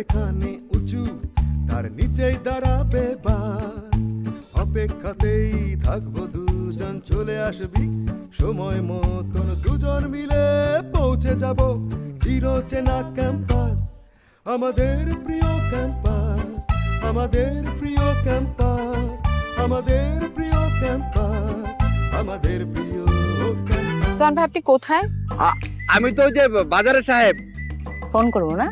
এখানে উঁচু তার নিচেই দাঁড়াবে বাস। অপেক্ষাতেই থাকব দুজন চলে আসবি। সময় মতন দুজন মিলে পৌঁছে যাব চির চেনা ক্যাম্পাস। আমাদের প্রিয় ক্যাম্পাস আমাদের প্রিয় ক্যাম্পাস আমাদের প্রিয় ক্যাম্পাস আমাদের প্রিয় ক্যাম্পাস। আপনি কোথায়? আমি তো ওই যে বাজারে সাহেব। ফোন করব না?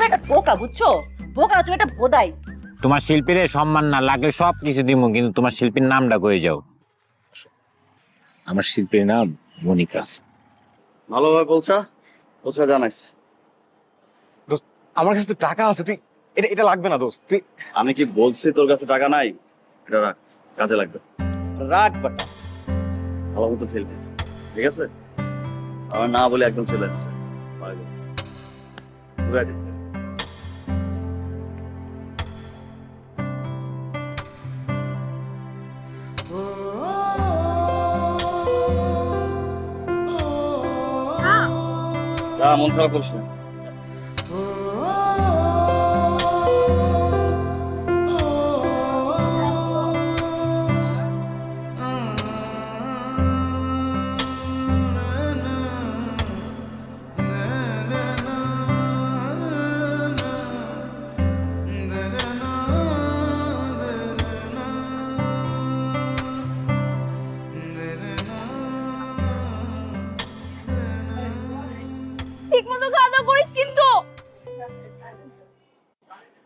তুমি একটা বোকা বুঝছ? বোকা না, তুমি একটা বোধাই তোমার শিল্পীর সম্মান না লাগলে সব কিছু দিব কিন্তু তোমার শিল্পীর নামটা কয়ে যাও? আমার শিল্পীর নাম মনিকা। ভালোভাবে বলছা? বলছা জানাইস আমার কাছে তো টাকা আছে তুই এটা এটা লাগবে না দোস্ত তুই আমি কি বলছি তোর কাছে টাকা নাই? এটা রাখ কাজে লাগবে। রাখ বাট। ভালো মতো খেলবি ঠিক আছে? আমার না বলে একদম চলে আসছে। Bye bye. মন খারাপ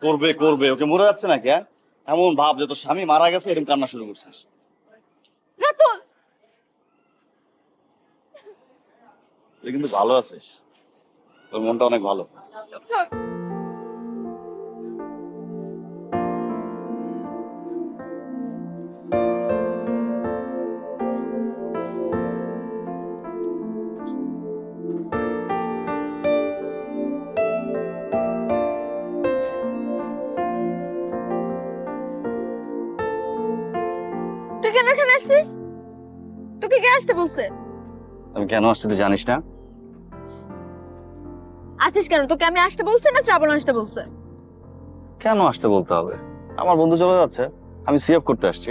করবে করবে। ওকে মরে যাচ্ছে নাকি হ্যাঁ? এমন ভাব যে তোর স্বামী মারা গেছে এরকম কান্না শুরু করছিস। রাতুল! তুই কিন্তু ভালো আছিস। তোর মনটা অনেক ভালো। কেন এখানে আসছিস? তোকে কে আসতে বলছে? আমি কেন তুই জানিস না? আসিস কেন? তোকে আমি আসতে বলছি না শ্রাবণ আসতে বলছে? কেন আসতে বলতে হবে? আমার বন্ধু চলে যাচ্ছে আমি সিএফ করতে আসছি।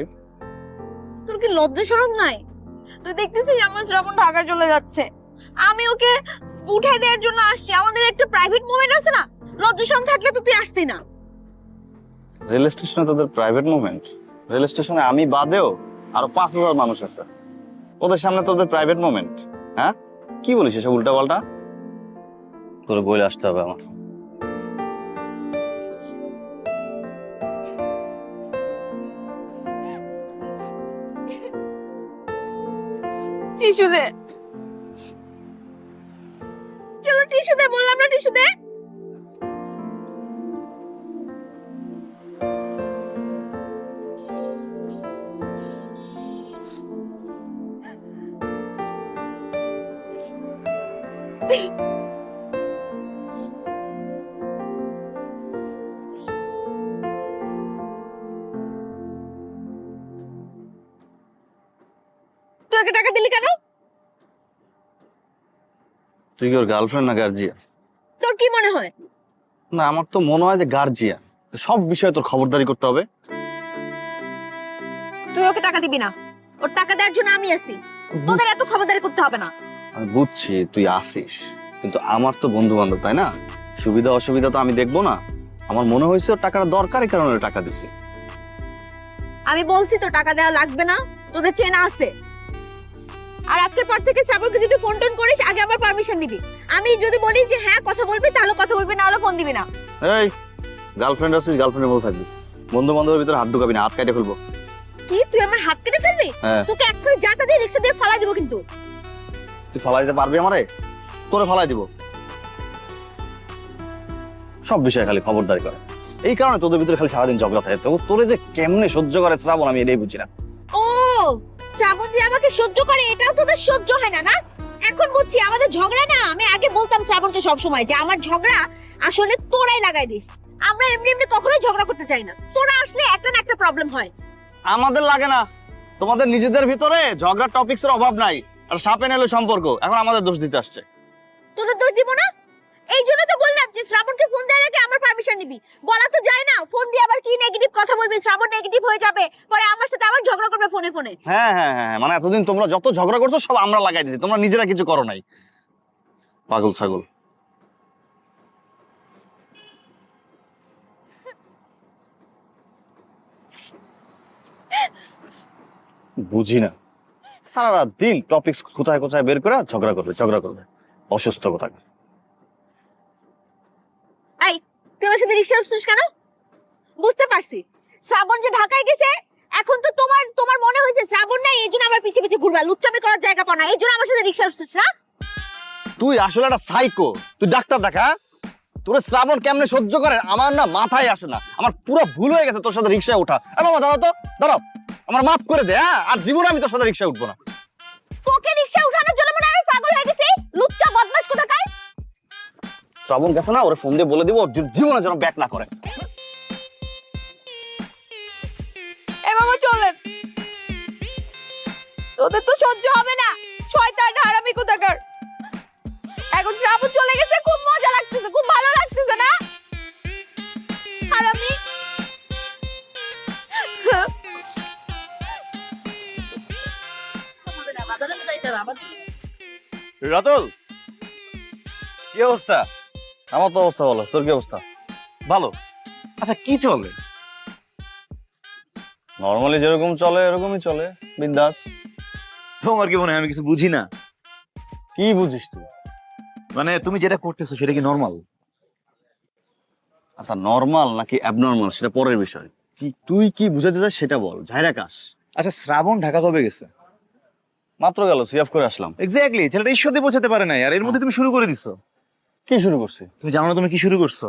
তোর কি লজ্জা শরম নাই? তুই দেখতেছিস আমার শ্রাবণ ঢাকায় চলে যাচ্ছে। আমি ওকে উঠাই দেওয়ার জন্য আসছি। আমাদের একটা প্রাইভেট মোমেন্ট আছে না? লজ্জা শরম থাকলে তো তুই আসতি না। রেল স্টেশনে তোদের প্রাইভেট মুভমেন্ট রেল স্টেশনে আমি বাদেও আরও পাঁচ হাজার মানুষ আছে। ওদের সামনে তোদের প্রাইভেট মোমেন্ট হ্যাঁ? কি বলিস এসব উল্টা পাল্টা তোর বলে আসতে হবে আমার। টিস্যু দে। চলো টিস্যু দে? বললাম না টিস্যু দে। তুই ওকে টাকা দিলি কেন? তুই কি ওর গার্লফ্রেন্ড না গার্জিয়ান তোর কি মনে হয়? না আমার তো মনে হয় যে গার্জিয়ান সব বিষয়ে তোর খবরদারি করতে হবে। তুই ওকে টাকা দিবি না। ওর টাকা দেওয়ার জন্য আমি আছি। তোদের এত খবরদারি করতে হবে না। আমি বুঝছি তুই আসিস। কিন্তু আমার তো বন্ধু বান্ধব তাই না? সুবিধা অসুবিধা তো আমি দেখব না। আমার মনে হয়েছে ওর টাকাটা দরকার এই কারণে ওর টাকা দিছি। আমি বলছি তো টাকা দেওয়া লাগবে না? তোদের চেনা আছে। আর আজকের পর থেকে শ্রাবণকে যদি ফোন টোন করিস আগে আমার পারমিশন দিবি আমি যদি বলি যে হ্যাঁ কথা বলবি তাহলে কথা বলবি না হলে ফোন দিবি না। এই গার্লফ্রেন্ড আছিস গার্লফ্রেন্ডের বল থাকবি। বন্ধু বান্ধবের ভিতরে হাত ঢুকাবি না হাত কাটে ফেলব। কি? তুই আমার হাত কেটে ফেলবি? হ্যাঁ। তোকে এক্ষুনি যাটা দিয়ে রিক্সা দিয়ে ফালাই দিব কিন্তু। তুই ফালাই দিতে পারবি আমারে? তোরে ফালাই দিব। সব বিষয়ে খালি খবরদারি করে। এই কারণে তোদের ভিতরে খালি সারাদিন ঝগড়া থাকে। তো তোরে যে কেমনে সহ্য করে শ্রাবণ আমি এটাই বুঝি না। ও শ্রাবণ যে আমাকে সহ্য করে এটাও তোদের সহ্য হয় না না? এখন বুঝছি আমাদের ঝগড়া না আমি আগে বলতাম শ্রাবণকে সব সময় যে আমার ঝগড়া আসলে তোরাই লাগাই দিস। আমরা এমনি এমনি কখনোই ঝগড়া করতে চাই না। তোরা আসলে একটা না একটা প্রবলেম হয়। আমাদের লাগে না। তোমাদের নিজেদের ভিতরে ঝগড়ার টপিক্স এর অভাব নাই। আর সাপে নাইলে সম্পর্ক। এখন আমাদের দোষ দিতে আসছে। তোদের দোষ দিব না? এই জন্য তো বললাম যে শ্রাবণকে ফোন দেওয়ার আগে আমার পারমিশন নিবি। বলা তো যায় না ফোন দিয়ে আবার কি নেগেটিভ কথা বলবি? শ্রাবণ নেগেটিভ হয়ে যাবে পরে আমার সাথে আবার ঝগড়া করবে ফোনে ফোনে হ্যাঁ হ্যাঁ হ্যাঁ মানে এতদিন তোমরা যত ঝগড়া করছ সব আমরা লাগাই দিয়েছি। তোমরা নিজেরা কিছু করো নাই। পাগল ছাগল। বুঝি না। সারা দিন টপিক কোথায় কোথায় বের করে ঝগড়া করবে ঝগড়া করবে। অসুস্থ কোথায় এই তুই আমার সাথে রিক্সা উঠছিস কেন? বুঝতে পারছি। শ্রাবণ যে ঢাকায় গেছে এখন তো তোমার তোমার মনে হয়েছে শ্রাবণ নাই এই জন্য আমার পিছে পিছে ঘুরবা। লুচ্চামি করার জায়গা পাও না এই জন্য আমার সাথে রিক্সা উঠছিস না তুই আসলে একটা সাইকো তুই ডাক্তার দেখা হ্যাঁ? তোর শ্রাবণ কেমনে সহ্য করে? আমার না মাথায় আসে না। আমার পুরো ভুল হয়ে গেছে তোর সাথে রিক্সায় ওঠা। মামা দাঁড়াও তো। দাঁড়াও। আমার মাফ করে দে হ্যাঁ? আর জীবনে আমি তোর সাথে রিক্সায় উঠবো না। তোকে রিক্সা উঠানোর জন্য মনে আমি পাগল হয়ে গেছি? লুচ্চা বদমাশ কোথাকার? শ্রাবণ গেছে না? ওরে ফোন দিয়ে বলে দিব ওর জীবনে যেন ব্যাক না করে। এ বাবা চলেন। তোদের তো সহ্য হবে রতল? কি অবস্থা? আমার তো অবস্থা বলো তোর কি অবস্থা? ভালো। আচ্ছা কি চলে? নর্মালি যেরকম চলে এরকমই চলে। বিন্দাস। তোমার কি মনে হয় আমি কিছু বুঝি না? কি বুঝিস তুই? মানে তুমি যেটা করতেছো সেটা কি নর্মাল আচ্ছা নর্মাল নাকি অ্যাবনর্মাল সেটা পরের বিষয়। কি তুই কি বুঝাতে চাস সেটা বল। ঝাইরা কাশ আচ্ছা শ্রাবণ ঢাকা কবে গেছে? মাত্র গেল সিএফ করে আসলাম। এক্স্যাক্টলি ছেলেটা ঈশ্বরদে পৌঁছাতে পারে না আর এর মধ্যে তুমি শুরু করে দিছো। কি শুরু করছি? তুমি জানো না তুমি কি শুরু করছ?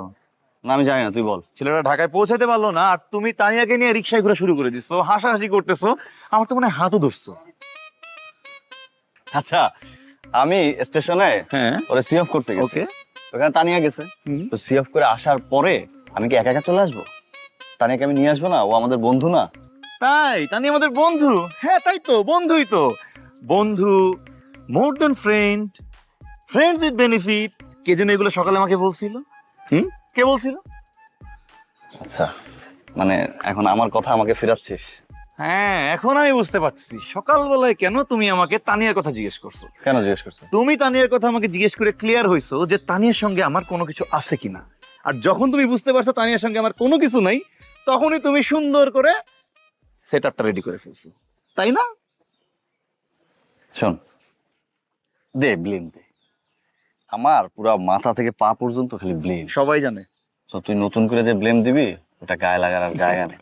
না আমি জানি না তুই বল। ছেলেটা ঢাকায় পৌঁছাতে পারল না আর তুমি তানিয়াকে নিয়ে রিক্সায় ঘোরা শুরু করে দিছো হাসাহাসি করতেছো আমার তো মনে হয় হাতও ধরছো। আচ্ছা আমি স্টেশনে হ্যাঁ। ওরে সিএফ করতে গেছি। ওকে। ওখানে তানিয়া গেছে। তো সিএফ করে আসার পরে আমি কি একা একা চলে আসব? তানিয়াকে আমি নিয়ে আসব না? ও আমাদের বন্ধু না? তাই? তানি আমাদের বন্ধু? হ্যাঁ তাই তো বন্ধুই তো। বন্ধু more than friend friends with benefit কে যেন এগুলো সকালে আমাকে বলছিল? হুম? কে বলছিল? আচ্ছা মানে এখন আমার কথা আমাকে ফেরাচ্ছিস? হ্যাঁ এখন আমি বুঝতে পারছি। সকালবেলায় কেন তুমি আমাকে তানিয়ার কথা জিজ্ঞেস করছ? কেন জিজ্ঞেস করছ? তুমি তানিয়ার কথা আমাকে জিজ্ঞেস করে ক্লিয়ার হইছো যে তানিয়ার সঙ্গে আমার কোনো কিছু আছে কিনা। আর যখন তুমি বুঝতে পারছ তানিয়ার সঙ্গে আমার কোনো কিছু নাই তখনই তুমি সুন্দর করে সেট আপটা রেডি করে ফেলছো। তাই না? শোন দে ব্লেম দে। আমার পুরা মাথা থেকে পা পর্যন্ত খালি ব্লেম সবাই জানে। তো তুই নতুন করে যে ব্লেম দিবি ওটা গায়ে লাগার আর জায়গা নেই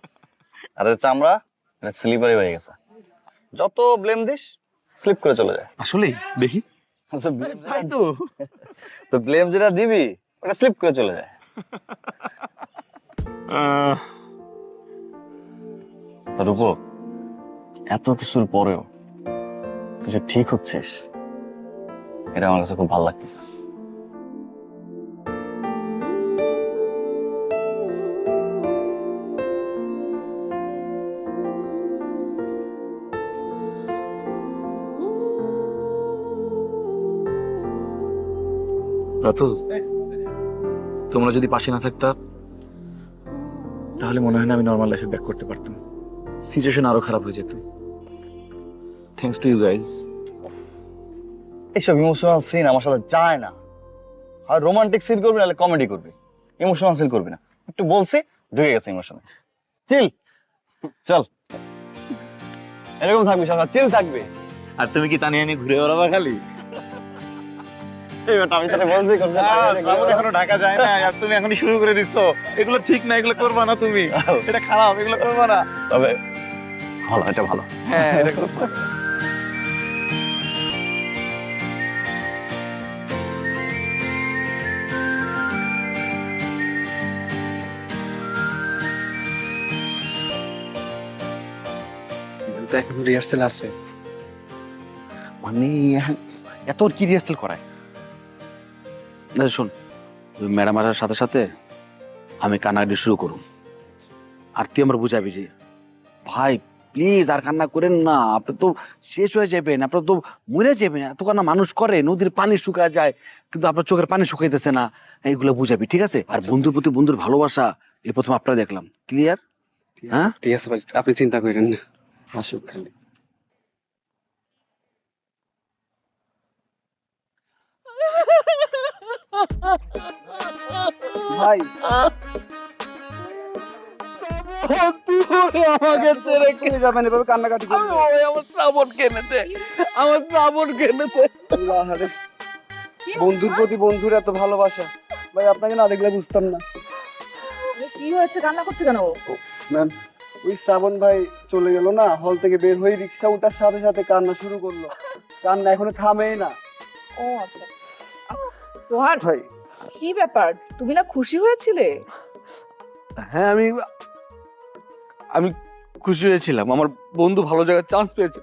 আর চামড়া এটা স্লিপারি হয়ে গেছে। যত ব্লেম দিস স্লিপ করে চলে যায়। আসলেই দেখি। আচ্ছা, তো। তো ব্লেম যেটা দিবি ওটা স্লিপ করে চলে যায়। তা রূপো এত কিছুর পরেও তুই ঠিক হচ্ছিস, এটা আমার কাছে খুব ভালো লাগতেছে। রাতুল, তোমরা যদি পাশে না থাকতা, তাহলে মনে হয় না আমি নর্মাল লাইফে ব্যাক করতে পারতাম। সিচুয়েশন আরও খারাপ হয়ে যেত। থ্যাঙ্কস টু ইউ গাইজ এইসব ইমোশনাল সিন আমার সাথে যায় না। হয় রোমান্টিক সিন করবি নাহলে কমেডি করবি। ইমোশনাল সিন করবি না। একটু বলছি ঢুকে গেছে ইমোশনে চিল চল। এরকম থাকবি সঙ্গে চিল থাকবে। আর তুমি কি তানিয়া নিয়ে ঘুরে বেড়াবা খালি? আমি তোরে বলছি এখনও ঢাকা যায় না আর তুমি এখনই শুরু করে দিচ্ছ এগুলো ঠিক না এগুলো করবা না তুমি। এটা খারাপ এগুলো করবা না। তবে ভালো এটা ভালো। হ্যাঁ এটা তো এখন রিহার্সেল আছে। মানে এত কি রিহার্সেল করায়? শোন ম্যাডাম আসার সাথে সাথে আমি কানাডি শুরু করুন। আর তুই আমার বুঝাবি যে ভাই প্লিজ আর কান্না করেন না আপনি তো শেষ হয়ে যাবেন আপনার তো মরে যাবেন এত কান্না মানুষ করে নদীর পানি শুকায় যায় কিন্তু আপনার চোখের পানি শুকাইতেছে না। এইগুলো বুঝাবি ঠিক আছে? আর বন্ধুর প্রতি বন্ধুর ভালোবাসা এই প্রথম আপনারা দেখলাম। ক্লিয়ার হ্যাঁ? ঠিক আছে ভাই আপনি চিন্তা করেন না। আসুক খালি ভাই আমাকে ছেড়ে কে যাবেন? এভাবে কান্নাকাটি আমার শ্রাবণ কেনে দে আমার শ্রাবণ কেনে দে বন্ধুর প্রতি বন্ধুর এত ভালোবাসা। ভাই আপনাকে না দেখলে বুঝতাম না। কি হয়েছে? কান্না করছে কেন? ম্যাম। ওই শ্রাবণ ভাই চলে গেল না হল থেকে বের হয়ে রিক্সা উঠার সাথে সাথে কান্না শুরু করল। কান্না এখনও থামেই না। ও আচ্ছা। সোহান ভাই। কি ব্যাপার? তুমি না খুশি হয়েছিলে? হ্যাঁ আমি আমি খুশি হয়েছিলাম। আমার বন্ধু ভালো জায়গায় চান্স পেয়েছে।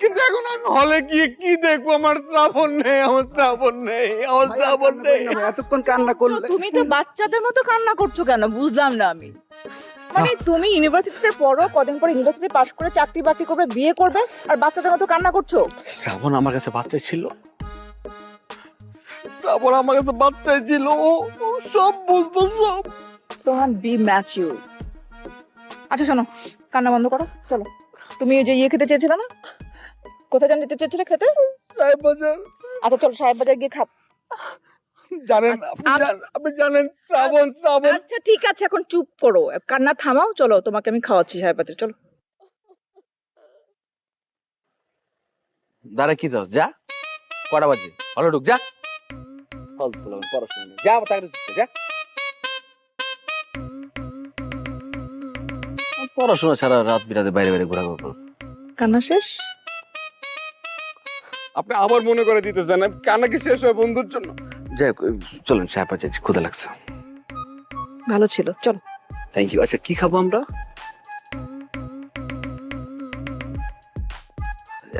কিন্তু এখন আমি হলে গিয়ে কি দেখব? আমার শ্রাবণ নেই আমার শ্রাবণ নেই আমার শ্রাবণ নেই। এতক্ষণ কান্না করলে তুমি তো বাচ্চাদের মতো কান্না করছ কেন? বুঝলাম না আমি। মানে তুমি ইউনিভার্সিটিতে পড়ো কদিন পর ইউনিভার্সিটি পাশ করে চাকরি বাকরি করবে বিয়ে করবে আর বাচ্চাদের মতো কান্না করছ? শ্রাবণ আমার কাছে বাচ্চা ছিল। শ্রাবণ আমার কাছে বাচ্চাই ছিল। ও সব বুঝতো সব। সোহান বি ম্যাচিউর আচ্ছা শোনো কান্না বন্ধ করো চলো। তুমি ওই যে ইয়ে খেতে চেয়েছিলে না? কোথায় যেতে চেয়েছিলে খেতে? সাহেব বাজার। আচ্ছা চলো সাহেব বাজার গিয়ে খাব জানেন আপনি আপ- জান- আপনি জানেন শ্রাবণ শ্রাবণ। আচ্ছা ঠিক আছে এখন চুপ করো। কান্না থামাও চলো তোমাকে আমি খাওয়াচ্ছি সাহেব বাজার চলো। দাঁড়া কি দাস যা কটা বাজে? ভালো ঢুক যা। পড়াশোনা নেই। যা তাকে যা। পড়াশোনা ছাড়া রাত বিরাতে বাইরে বাইরে ঘোরাঘুরি করো। কান্না শেষ? আপনি আবার মনে করে দিতেছেন কান্না কি শেষ হয় বন্ধুর জন্য? যাই হোক চলুন সাহেব বাজার ক্ষুদা লাগছে। ভালো ছিল চলো। থ্যাংক ইউ আচ্ছা কি খাব আমরা?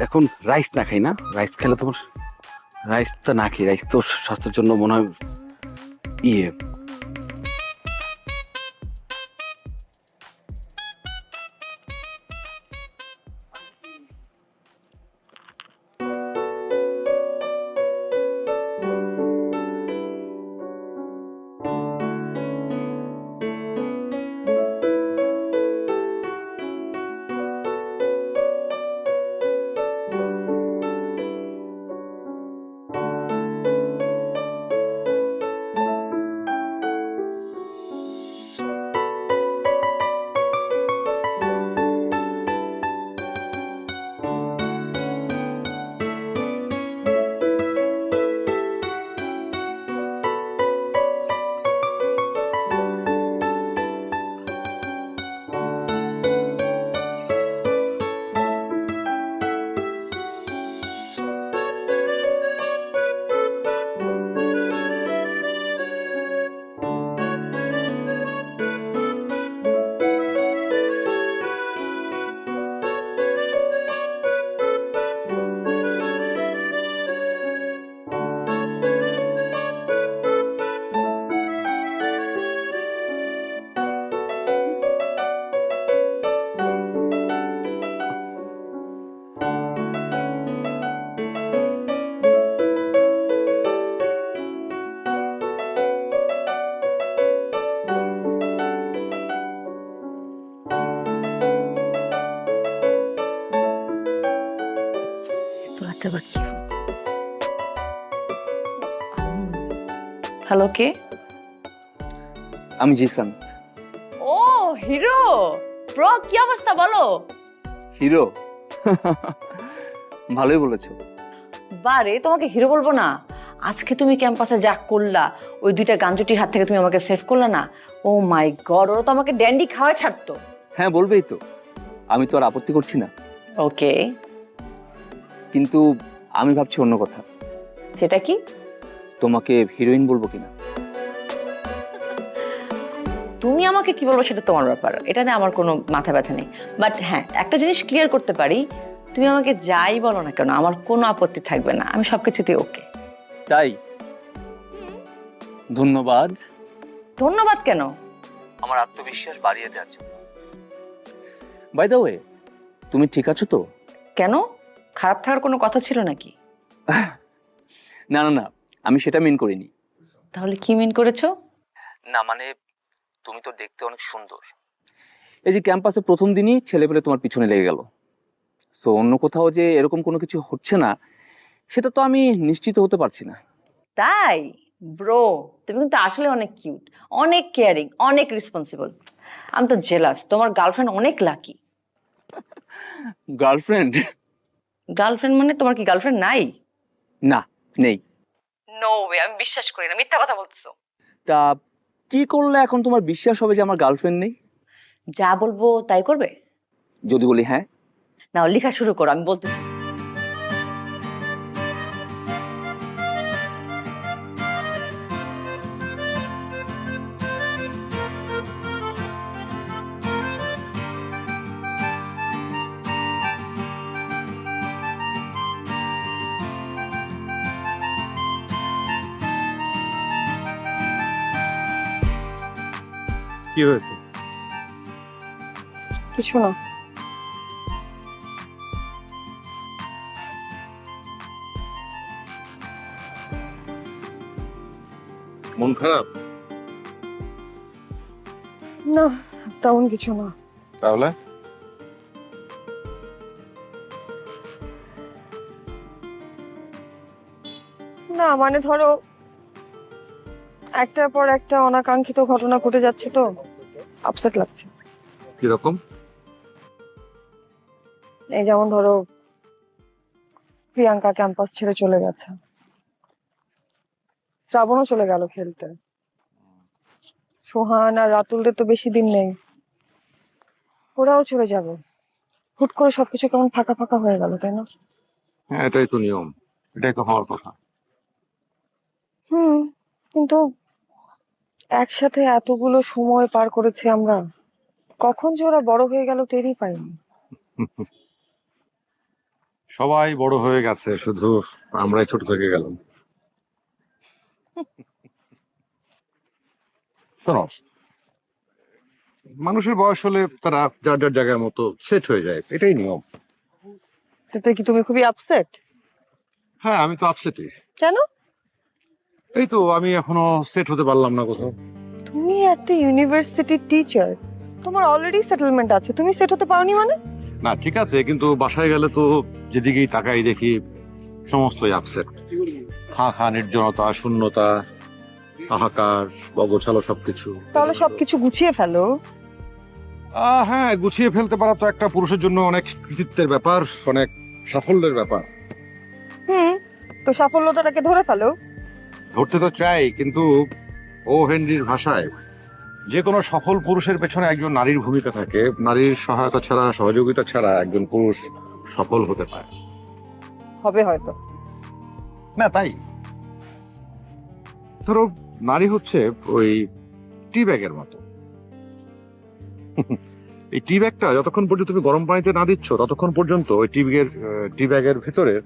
এখন রাইস না খাই না? রাইস খেলে তোমার রাইস তো না খাই রাইস তো স্বাস্থ্যের জন্য মনে হয় ইয়ে। হ্যালো কে? আমি জিসান। ও হিরো! ব্রো কি অবস্থা বলো? হিরো? ভালোই বলেছ। বারে তোমাকে হিরো বলব না। আজকে তুমি ক্যাম্পাসে যা করলা ওই দুইটা গাঞ্জুটির হাত থেকে তুমি আমাকে সেভ করলা না? ও মাই গড ওরা তো আমাকে ড্যান্ডি খাওয়াই ছাড়তো। হ্যাঁ বলবেই তো। আমি তো আর আপত্তি করছি না। ওকে। কিন্তু আমি ভাবছি অন্য কথা। সেটা কি? তোমাকে হিরোইন বলব কিনা? তুমি আমাকে কি বলব সেটা তোমার ব্যাপার। এটাতে আমার কোনো মাথা ব্যথা নেই। বাট হ্যাঁ একটা জিনিস ক্লিয়ার করতে পারি তুমি আমাকে যাই বলো না কেন আমার কোনো আপত্তি থাকবে না। আমি সবকিছুতেই ওকে তাই? ধন্যবাদ। ধন্যবাদ কেন? আমার আত্মবিশ্বাস বাড়িয়ে দেওয়ার জন্য। বাই দ্য ওয়ে তুমি ঠিক আছো তো? কেন? খারাপ থাকার কোনো কথা ছিল নাকি? না না না আমি সেটা মিন করিনি। তাহলে কি মিন করেছ? না মানে তুমি তো দেখতে অনেক সুন্দর। এই যে ক্যাম্পাসে প্রথম দিনই ছেলেপেলে তোমার পিছনে লেগে গেল। সো অন্য কোথাও যে এরকম কোনো কিছু হচ্ছে না সেটা তো আমি নিশ্চিত হতে পারছি না। তাই? ব্রো তুমি কিন্তু আসলে অনেক কিউট অনেক কেয়ারিং অনেক রেসপন্সিবল আমি তো জেলাস তোমার গার্লফ্রেন্ড অনেক লাকি গার্লফ্রেন্ড গার্লফ্রেন্ড মানে তোমার কি গার্লফ্রেন্ড নাই? না নেই। নো ওয়ে আমি বিশ্বাস করি না মিথ্যা কথা বলছো তা কি করলে এখন তোমার বিশ্বাস হবে যে আমার গার্লফ্রেন্ড নেই? যা বলব তাই করবে? যদি বলি হ্যাঁ। না লেখা শুরু করো আমি বলতেছি কি হয়েছে? কিছু না। মন খারাপ? না তেমন কিছু না। তাহলে? না মানে ধরো একটার পর একটা অনাকাঙ্ক্ষিত ঘটনা ঘটে যাচ্ছে তো আপসেট লাগছে। কীরকম? এই যেমন ধরো প্রিয়াঙ্কা ক্যাম্পাস ছেড়ে চলে গেছে। শ্রাবণও চলে গেল খেলতে। সোহান আর রাতুলদের তো বেশি দিন নেই। ওরাও চলে যাবে। হুট করে সবকিছু কেমন ফাঁকা ফাঁকা হয়ে গেল তাই না? হ্যাঁ এটাই তো নিয়ম। এটাই তো হওয়ার কথা। হুম কিন্তু একসাথে এতগুলো সময় পার করেছি আমরা কখন যে ওরা বড় হয়ে গেল টেরই পাইনি। সবাই বড় হয়ে গেছে শুধু আমরাই ছোট থেকে গেলাম। শোনো মানুষের বয়স হলে তারা যার যার জায়গার মতো সেট হয়ে যায় এটাই নিয়ম। তাতে কি তুমি খুবই আপসেট হ্যাঁ আমি তো আপসেটই কেন? এই তো আমি এখনও সেট হতে পারলাম না কোথাও। তুমি একটা ইউনিভার্সিটির টিচার তোমার অলরেডি সেটেলমেন্ট আছে তুমি সেট হতে পারোনি মানে? না ঠিক আছে কিন্তু বাসায় গেলে তো যেদিকেই তাকাই দেখি সমস্তই আপসেট খা খা নির্জনতা শূন্যতা হাহাকার অগোছালো সবকিছু। তাহলে সবকিছু গুছিয়ে ফেলো। আহ, হ্যাঁ গুছিয়ে ফেলতে পারা তো একটা পুরুষের জন্য অনেক কৃতিত্বের ব্যাপার অনেক সাফল্যের ব্যাপার। হুম তো সাফল্যতাটাকে ধরে ফেলো। ধরতে তো চাই কিন্তু ও হেনরির ভাষায়। যে কোনো সফল পুরুষের পেছনে একজন নারীর ভূমিকা থাকে নারীর সহায়তা ছাড়া সহযোগিতা ছাড়া একজন পুরুষ সফল হতে পারে। হবে হয়তো। না তাই। ধরো নারী হচ্ছে ওই টি ব্যাগের মতো। এই টি ব্যাগটা যতক্ষণ পর্যন্ত তুমি গরম পানিতে না দিচ্ছ ততক্ষণ পর্যন্ত ওই টি ব্যাগের টি ব্যাগের ভেতরে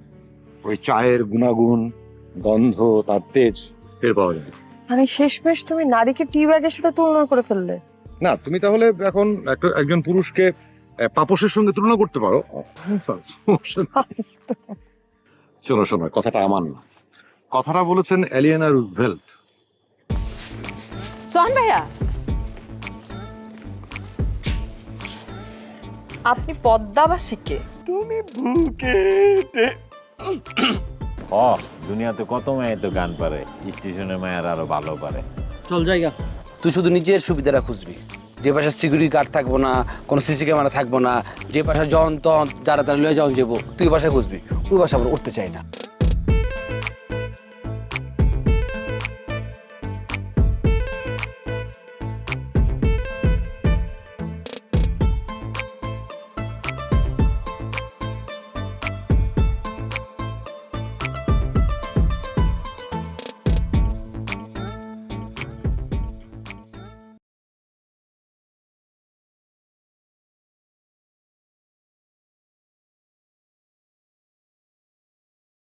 ওই চায়ের গুণাগুণ গন্ধ তার তেজ টের পাওয়া যায়। মানে শেষমেশ তুমি নারীকে টি ব্যাগের সাথে তুলনা করে ফেললে। না তুমি তাহলে এখন একটা একজন পুরুষকে আহ, পাপোশের সঙ্গে তুলনা করতে পারো। শোনো শোনো কথাটা আমার না। কথাটা বলেছেন এলিয়েনা রুজভেল্ট সোহান ভাইয়া আপনি পদ্মাবাসীকে তুমি বুকেটে ও দুনিয়াতে কত মেয়ে তো গান পারে স্টেশনের মায়ের আরও ভালো পারে। চল জায়গা। তুই শুধু নিজের সুবিধাটা খুঁজবি। যে পাশে সিকিউরিটি গার্ড থাকব না কোনো সিসি ক্যামেরা থাকব না যে পাশে জন তন যারা তারা লয়ে যাওয়া যাব তুই বাসায় খুঁজবি। ওই বাসা আমরা উঠতে চাই না।